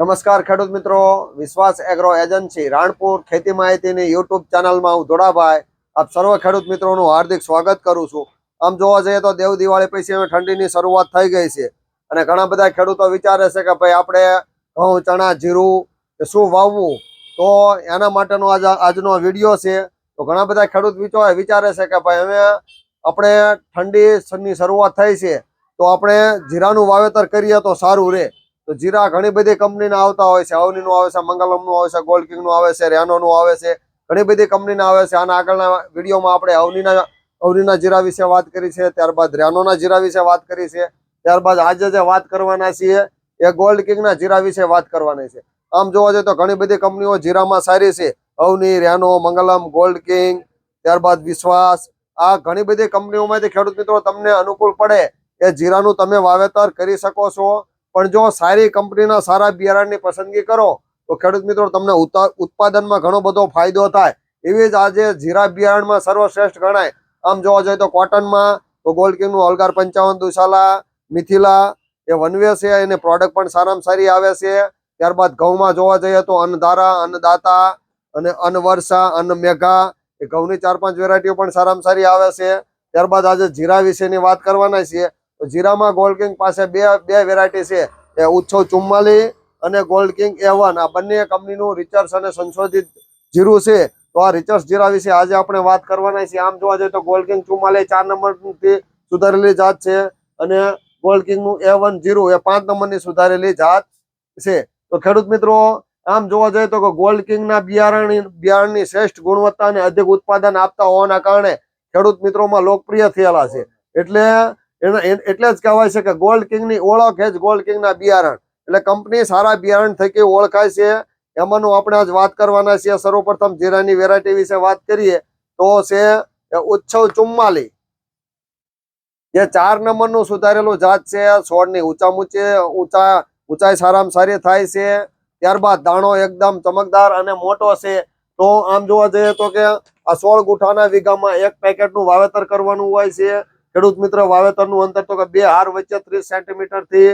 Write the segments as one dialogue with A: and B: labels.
A: નમસ્કાર ખેડૂત મિત્રો. વિશ્વાસ એગ્રો એજન્સી રાણપુર ખેતી માહિતીની યુટ્યુબ ચેનલમાં હું ધોળાભાઈ. આપ સર્વ ખેડૂત મિત્રોનું હાર્દિક સ્વાગત કરું છું. આમ જોવા જઈએ તો દેવ દિવાળી પછી અમે ઠંડીની શરૂઆત થઈ ગઈ છે. અને ઘણા બધા ખેડૂતો વિચારે છે કે ભાઈ આપણે ઘઉં, ચણા, જીરું શું વાવવું? તો એના માટેનો આજ, આજનો વીડિયો છે. તો ઘણા બધા ખેડૂત વિચો- વિચારે છે કે ભાઈ હવે આપણે ઠંડીની શરૂઆત થઈ છે. તો આપણે જીરાનું વાવેતર કરીએ તો સારું રહે. તો જીરા ઘણી બધી કંપનીના આવતા હોય છે. અવનીનું આવે છે, મંગલમનું આવે છે ગોલ્ડ કિંગનું આવે છે, રેનોનું આવે છે. ઘણી બધી કંપનીના આવે છે. આના આગળના વિડીયોમાં આપણે અવનીના અવનીના જીરા વિશે વાત કરી છે. ત્યારબાદ રેનોના જીરા વિશે વાત કરી છે. ત્યારબાદ આજે જે વાત કરવાના છીએ, એ ગોલ્ડ કિંગના જીરા વિશે વાત કરવાની છે. આમ જોવા જઈએ તો ઘણી બધી કંપનીઓ જીરામાં સારી છે. અવની, રેનો, મંગલમ ગોલ્ડ કિંગ ત્યારબાદ વિશ્વાસ. આ ઘણી બધી કંપનીઓમાંથી ખેડૂત મિત્રો તમને અનુકૂળ પડે એ જીરાનું તમે વાવેતર કરી શકો છો. પણ જો સારી કંપનીના સારા બિયારણની પસંદગી કરો, તો ખેડૂત મિત્રો તમને ઉતા- ઉત્પાદનમાં ઘણો બધો ફાયદો થાય. એવી જ આજે જીરા બિયારણમાં સર્વશ્રેષ્ઠ ગણાય. આમ જોવા જઈએ તો કોટનમાં, તો ગોલ્ડ કિંગનું ઓલગાર પંચાવન દુશાલા, મિથિલા, એ વનવે છે, એને પ્રોડક્ટ પણ સારામાં સારી આવે છે. ત્યારબાદ ઘઉંમાં જોવા જઈએ તો અન્નધારા, અન્નદાતા અને અન્નવર્ષા અન્ન મેઘા એ ઘઉંની ચાર પાંચ વેરાયટીઓ પણ સારામાં સારી આવે છે. ત્યારબાદ આજે જીરા વિશેની વાત કરવાના છીએ. જીરામાં ગોલ્ડ કિંગ પાસે બે બે વેરાયટી છે. એ ઉત્સવ ચુમ્માલી અને ગોલ્ડ કિંગ એ આ બંને કંપનીનું રિચર્સ અને સંશોધિત જીરું છે. તો આ રિચર્સ જીરા વિશે આજે આપણે વાત કરવાના છીએ. આમ જોવા જઈએ તો ગોલ્ડ કિંગ ચુમ્માલી ચાર નંબરથી સુધારેલી જાત છે અને ગોલ્ડ કિંગનું એ વન જીરું એ પાંચ નંબરની સુધારેલી જાત છે. તો ખેડૂત મિત્રો, આમ જોવા જઈએ તો ગોલ્ડ કિંગના બિયારણ બિયારણની શ્રેષ્ઠ ગુણવત્તા અને અધિક ઉત્પાદન આપતા હોવાના કારણે ખેડૂત મિત્રોમાં લોકપ્રિય થયેલા છે. એટલે એના એટલે જ કહેવાય છે કે ગોલ્ડ કિંગની ઓળખ જ ગોલ્ડ કિંગના બિયારણ. એટલે કંપની સારા બિયારણ થકી ઓળખાય છે. એમાંનું આપણે આજ વાત કરવાના છીએ. સર્વપ્રથમ જીરાની વેરાયટી વિશે વાત કરીએ તો છે ઉચ્છવ ચુમ્માલી. જે ચાર નંબરનું સુધારેલું જાત છે. છોડની ઊંચા ઊંચે ઊંચા ઊંચાઈ સારામાં સારી થાય છે. ત્યારબાદ દાણો એકદમ ચમકદાર અને મોટો છે. તો આમ જોવા જઈએ તો કે આ સોળ ગુઠાના વીઘામાં એક પેકેટનું વાવેતર કરવાનું હોય છે. ખેડૂત મિત્ર વાવેતરનું અંતર તો કે બે હાર વચ્ચે ત્રીસ સેન્ટીમીટરથી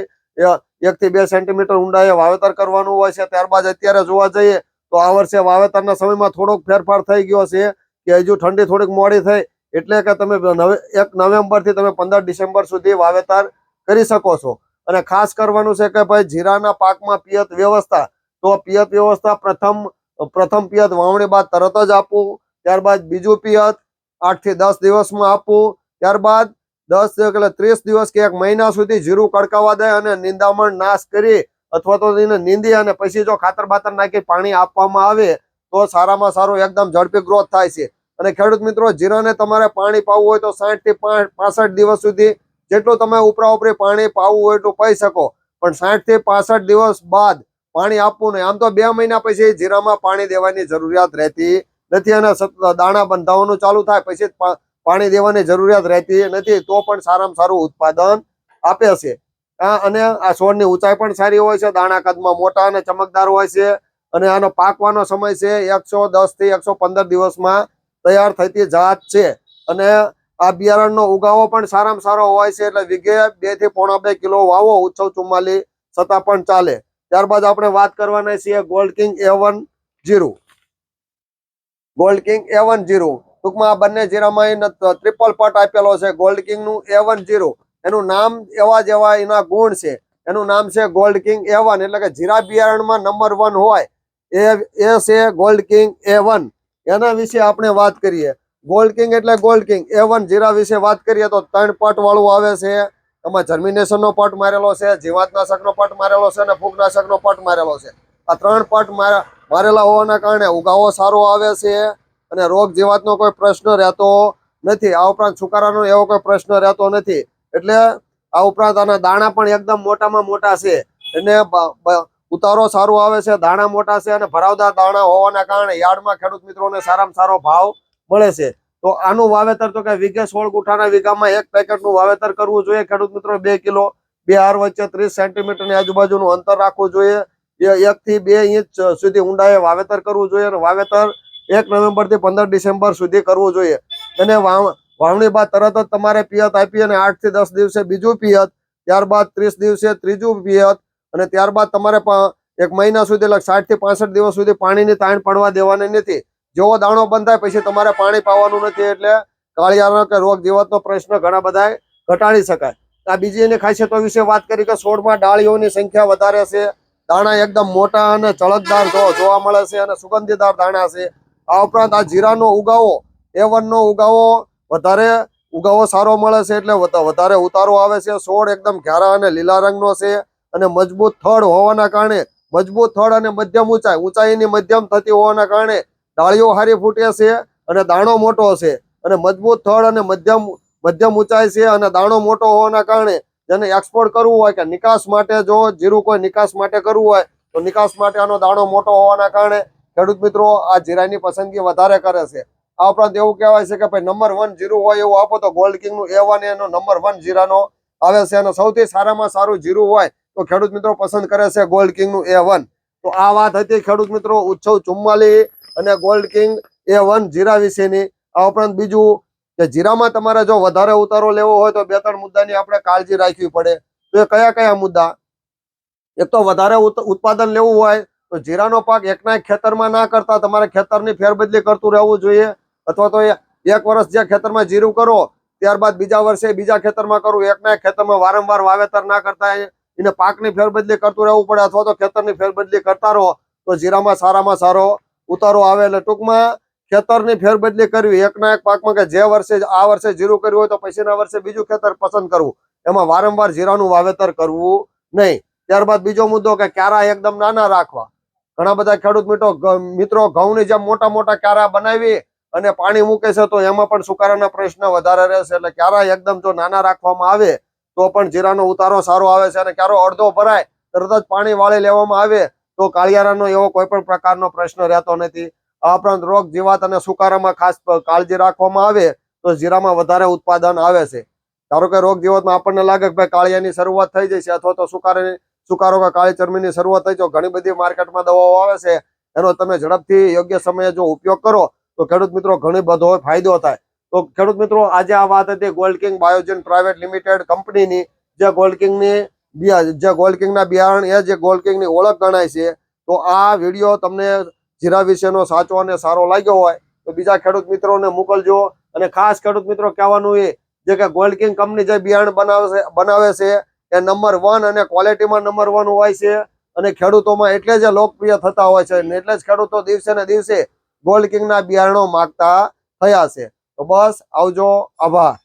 A: એક થી બે સેન્ટીમીટર ઊંડાએ વાવેતર કરવાનું હોય છે. ત્યારબાદ અત્યારે જોવા જઈએ તો આ વર્ષે વાવેતરના સમયમાં થોડોક ફેરફાર થઈ ગયો છે કે હજુ ઠંડી થોડીક મોડી થઈ. એટલે કે તમે એક નવેમ્બરથી તમે પંદર ડિસેમ્બર સુધી વાવેતર કરી શકો છો. અને ખાસ કરવાનું છે કે ભાઈ જીરાના પાકમાં પિયત વ્યવસ્થા, તો પિયત વ્યવસ્થા પ્રથમ પ્રથમ પિયત વાવણી બાદ તરત જ આપવું ત્યારબાદ બીજું પિયત આઠથી દસ દિવસમાં આપવું ત્યારબાદ દસ એટલે ત્રીસ દિવસ કે એક મહિના સુધી જીરું કડકાવા દે અને નિંદામણ નાશ કરી અથવા તો એને નીંદી અને પછી જો ખાતર બાતર નાખી પાણી આપવામાં આવે તો સારામાં સારું એકદમ ઝડપી ગ્રોથ થાય છે. અને ખેડૂત મિત્રો, જીરાને તમારે પાણી પાવું હોય તો સાઠથી પાસઠ દિવસ સુધી જેટલું તમે ઉપરા ઉપરી પાણી પાવું હોય એટલું પાઈ શકો. પણ સાઠથી પાસઠ દિવસ બાદ પાણી આપવું નહીં. આમ તો બે મહિના પછી જીરામાં પાણી દેવાની જરૂરિયાત રહેતી નથી અને દાણા બંધાવવાનું ચાલુ થાય, પછી જ પાણી દેવાની જરૂરિયાત રહેતી નથી, તો પણ સારામાં સારું ઉત્પાદન આપે છે. અને આ છોડની ઊંચાઈ પણ સારી હોય છે, દાણા કદમાં મોટા અને ચમકદાર હોય છે અને આનો પાકવાનો સમય છે એકસો થી એકસો દિવસમાં તૈયાર થતી જાત છે. અને આ બિયારણનો ઉગાવો પણ સારામાં સારો હોય છે, એટલે વીઘે બેથી પોણા બે કિલો વાવો ઉત્સવ ચુમ્માલી છતાં પણ ચાલે. ત્યારબાદ આપણે વાત કરવાના છીએ ગોલ્ડ કિંગ એ વન જીરું ગોલ્ડ કિંગ એ વન જીરું ટૂંકમાં આ બંને જીરામાં એને ટ્રિપલ પટ આપેલો છે. ગોલ્ડ કિંગનું એ વન જીરો એનું નામ એવા જ એવા એના ગુણ છે. એનું નામ છે ગોલ્ડ કિંગ એ વન એટલે કે જીરા બિયારણમાં નંબર વન હોય એ એ છે ગોલ્ડ કિંગ એ વન એના વિશે આપણે વાત કરીએ. ગોલ્ડ કિંગ એટલે ગોલ્ડ કિંગ એ વન જીરા વિશે વાત કરીએ તો ત્રણ પટ વાળું આવે છે. એમાં જર્મિનેશન નો પટ મારેલો છે જીવાતનાશક નો પટ મારેલો છે અને ફૂગનાશક નો પટ મારેલો છે. આ ત્રણ પટ મારા- મારેલા હોવાના કારણે ઉગાવો સારો આવે છે. અને રોગ જીવાતનો કોઈ પ્રશ્ન રહેતો નથી. આ ઉપરાંત છુકારાનો એવો કોઈ પ્રશ્ન રહેતો નથી. એટલે આ ઉપરાંત આના દાણા પણ એકદમ મોટામાં મોટા છે. એને ઉતારો સારો આવે છે, દાણા મોટા છે અને ભરાવદાર દાણા હોવાના કારણે યાર્ડમાં ખેડૂત મિત્રોને સારામાં સારો ભાવ મળે છે. તો આનું વાવેતર તો કે વીઘે સોળ ગુઠાના વીઘામાં એક પેકેટનું વાવેતર કરવું જોઈએ. ખેડૂત મિત્રો, બે કિલો, બે હાર વચ્ચે ત્રીસ સેન્ટીમીટરની આજુબાજુનું અંતર રાખવું જોઈએ. એકથી બે ઇંચ સુધી ઊંડાએ વાવેતર કરવું જોઈએ અને વાવેતર એક નવેમ્બરથી પંદર ડિસેમ્બર સુધી કરવું જોઈએ. અને વાવણી બાદ તરત જ તમારે પિયત આપી અને આઠથી દસ દિવસે બીજું પિયત, ત્યારબાદ ત્રીસ દિવસે ત્રીજું પિયત, અને ત્યારબાદ તમારે એક મહિના સુધી સાઠથી પાસઠ દિવસ સુધી પાણીની તાણ પડવા દેવાની નથી. જેવો દાણો બંધ થાય પછી તમારે પાણી પાવાનું નથી એટલે કાળિયાનો કે રોગ જીવતનો પ્રશ્ન ઘણા બધા ઘટાડી શકાય. આ બીજી એની ખાસિયતો વિશે વાત કરી કે છોડમાં ડાળીઓની સંખ્યા વધારે છે. દાણા એકદમ મોટા અને ચળકદાર જોવા મળે છે અને સુગંધીદાર દાણા છે. આ ઉપરાંત આ જીરાનો ઉગાવો એ વનનો ઉગાવો, વધારે ઉગાવો સારો મળે છે એટલે વધારે ઉતારો આવે છે. છોડ એકદમ ઘેરા અને લીલા રંગનો છે અને મજબૂત થડ હોવાના કારણે, મજબૂત થડ અને મધ્યમ ઊંચાઈ, ઊંચાઈની મધ્યમ થતી હોવાના કારણે ડાળીઓ હારી ફૂટે છે અને દાણો મોટો છે અને મજબૂત થડ અને મધ્યમ મધ્યમ ઊંચાઈ છે અને દાણો મોટો હોવાના કારણે જેને એક્સપોર્ટ કરવું હોય કે નિકાસ માટે જો, જીરું કોઈ નિકાસ માટે કરવું હોય તો નિકાસ માટે આનો દાણો મોટો હોવાના કારણે ખેડૂત મિત્રો, આ જીરાની પસંદગી વધારે કરે છે. આ ઉપરાંત એવું કહેવાય છે કે ભાઈ નંબર વન જીરું હોય એવું આપો તો ગોલ્ડ કિંગનું એ વન એનો નંબર વન જીરાનો આવે છે અને સૌથી સારામાં સારું જીરું હોય તો ખેડૂત મિત્રો પસંદ કરે છે ગોલ્ડ કિંગનું એ વન તો આ વાત હતી ખેડૂત મિત્રો ઉત્સવ ચુમ્માલી અને ગોલ્ડ કિંગ એ વન જીરા વિશેની. આ ઉપરાંત બીજું કે જીરામાં તમારે જો વધારે ઉતારો લેવો હોય તો બે ત્રણ મુદ્દાની આપણે કાળજી રાખવી પડે. તો એ કયા કયા મુદ્દા? એક તો વધારે ઉત- ઉત્પાદન લેવું હોય તો જીરાનો પાક એકના એક ખેતરમાં ના કરતા તમારે ખેતરની ફેરબદલી કરતું રહેવું જોઈએ. અથવા તો એક વર્ષ જે ખેતરમાં જીરું કરો, ત્યારબાદ બીજા વર્ષે બીજા ખેતરમાં કરવું એકના એક ખેતરમાં વારંવાર વાવેતર ના કરતા એને પાકની ફેરબદલી કરતું રહેવું પડે અથવા તો ખેતરની ફેરબદલી કરતા રહો, તો જીરામાં સારામાં સારો ઉતારો આવે. એટલે ટૂંકમાં ખેતરની ફેરબદલી કરવી એકના એક પાકમાં કે જે વર્ષે આ વર્ષે જીરું કર્યું હોય તો પછીના વર્ષે બીજું ખેતર પસંદ કરવું. એમાં વારંવાર જીરાનું વાવેતર કરવું નહીં. ત્યારબાદ બીજો મુદ્દો કે ક્યારા એકદમ નાના રાખવા. ઘણા બધા ખેડૂત મિત્રો મિત્રો ઘઉંની જેમ મોટા મોટા ક્યારા બનાવી અને પાણી મૂકે છે, તો એમાં પણ સુકારાના પ્રશ્ન વધારે રહેશે. એટલે ક્યારા એકદમ જો નાના રાખવામાં આવે, તો પણ જીરાનો ઉતારો સારો આવે છે અને ક્યારો અડધો ભરાય, તરત જ પાણી વાળી લેવામાં આવે, તો કાળિયારાનો એવો કોઈ પણ પ્રકારનો પ્રશ્ન રહેતો નથી. આ ઉપરાંત રોગ જીવાત અને સુકારામાં ખાસ કાળજી રાખવામાં આવે, તો જીરામાં વધારે ઉત્પાદન આવે છે. ધારો કે રોગ જીવાતમાં આપણને લાગે કે ભાઈ કાળિયાની શરૂઆત થઈ જશે અથવા તો સુકારાની સુકારો કે કાળી ચરમીની શરૂઆત થઈ જો ઘણી બધી માર્કેટમાં દવાઓ આવે છે. એનો તમે ઝડપથી યોગ્ય સમયે જો ઉપયોગ કરો, તો ખેડૂત મિત્રો ઘણી બધો ફાયદો થાય. તો ખેડૂત મિત્રો, આજે આ વાત હતી Gold King Biogen private limited કંપનીની જે ગોલ્ડ કિંગની જે ગોલ્ડ કિંગના બિયારણ, એ જે ગોલ્ડ કિંગની ઓળખ ગણાય છે. તો આ વીડિયો તમને જીરા વિશેનો સાચો અને સારો લાગ્યો હોય, તો બીજા ખેડૂત મિત્રોને મોકલજો. અને ખાસ ખેડૂત મિત્રો, કહેવાનું એ, જે કે ગોલ્ડ કિંગ કંપની જે બિયારણ બનાવે છે બનાવે છે એ નંબર વન અને ક્વોલિટીમાં નંબર વન હોય છે. અને ખેડૂતોમાં એટલે જ લોકપ્રિય થતા હોય છે. એટલે જ ખેડૂતો દિવસે ને દિવસે ગોલ્ડ કિંગના બિયારણો માગતા થયા છે. તો બસ આવજો. આભાર.